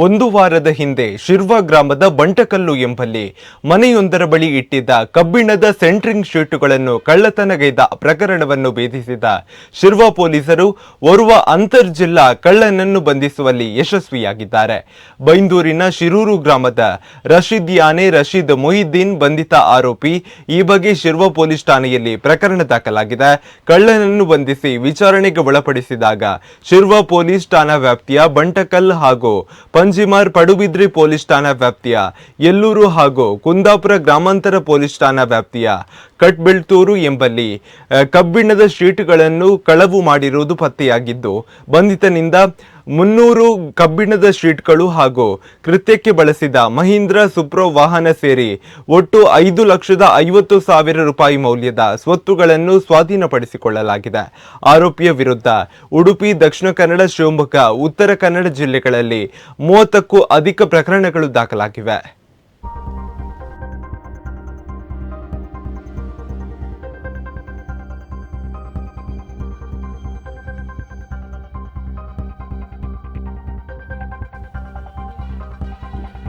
ಒಂದು ವಾರದ ಹಿಂದೆ ಶಿರ್ವ ಗ್ರಾಮದ ಬಂಟಕಲ್ಲು ಎಂಬಲ್ಲಿ ಮನೆಯೊಂದರ ಬಳಿ ಇಟ್ಟಿದ್ದ ಕಬ್ಬಿಣದ ಸೆಂಟ್ರಿಂಗ್ ಶೀಟುಗಳನ್ನು ಕಳ್ಳತನಗೈದ ಪ್ರಕರಣವನ್ನು ಭೇದಿಸಿದ ಶಿರ್ವ ಪೊಲೀಸರು ಓರ್ವ ಅಂತರ್ ಜಿಲ್ಲಾ ಕಳ್ಳನನ್ನು ಬಂಧಿಸುವಲ್ಲಿ ಯಶಸ್ವಿಯಾಗಿದ್ದಾರೆ. ಬೈಂದೂರಿನ ಶಿರೂರು ಗ್ರಾಮದ ರಶೀದ್ ಯಾನೆ ರಶೀದ್ ಮೊಹಿದ್ದೀನ್ ಬಂಧಿತ ಆರೋಪಿ ಈ ಬಗ್ಗೆ ಶಿರ್ವ ಪೊಲೀಸ್ ಠಾಣೆಯಲ್ಲಿ ಪ್ರಕರಣ ದಾಖಲಾಗಿದೆ. ಕಳ್ಳನನ್ನು ಬಂಧಿಸಿ ವಿಚಾರಣೆಗೆ ಒಳಪಡಿಸಿದಾಗ ಶಿರ್ವ ಪೊಲೀಸ್ ಠಾಣಾ ವ್ಯಾಪ್ತಿಯ ಬಂಟಕಲ್ ಹಾಗೂ ಪಂಜಿಮಾರ್ ಪಡುಬಿದ್ರಿ ಪೊಲೀಸ್ ಠಾಣಾ ವ್ಯಾಪ್ತಿಯ ಯಲ್ಲೂರು ಹಾಗೂ ಕುಂದಾಪುರ ಗ್ರಾಮಾಂತರ ಪೊಲೀಸ್ ಠಾಣಾ ವ್ಯಾಪ್ತಿಯ ಕಟ್ಬೆಳ್ತೂರು ಎಂಬಲ್ಲಿ ಕಬ್ಬಿಣದ ಶೀಟ್ಗಳನ್ನು ಕಳವು ಮಾಡಿರುವುದು ಪತ್ತೆಯಾಗಿದ್ದು, ಬಂಧಿತನಿಂದ ಮುನ್ನೂರು ಕಬ್ಬಿಣದ ಶೀಟ್ಗಳು ಹಾಗೂ ಕೃತ್ಯಕ್ಕೆ ಬಳಸಿದ ಮಹೀಂದ್ರ ಸುಪ್ರೋ ವಾಹನ ಸೇರಿ ಒಟ್ಟು ಐದು ಲಕ್ಷದ ಐವತ್ತು ಸಾವಿರ ರೂಪಾಯಿ ಮೌಲ್ಯದ ಸ್ವತ್ತುಗಳನ್ನು ಸ್ವಾಧೀನಪಡಿಸಿಕೊಳ್ಳಲಾಗಿದೆ. ಆರೋಪಿಯ ವಿರುದ್ಧ ಉಡುಪಿ, ದಕ್ಷಿಣ ಕನ್ನಡ, ಶಿವಮೊಗ್ಗ, ಉತ್ತರ ಕನ್ನಡ ಜಿಲ್ಲೆಗಳಲ್ಲಿ ಮೂವತ್ತಕ್ಕೂ ಅಧಿಕ ಪ್ರಕರಣಗಳು ದಾಖಲಾಗಿವೆ.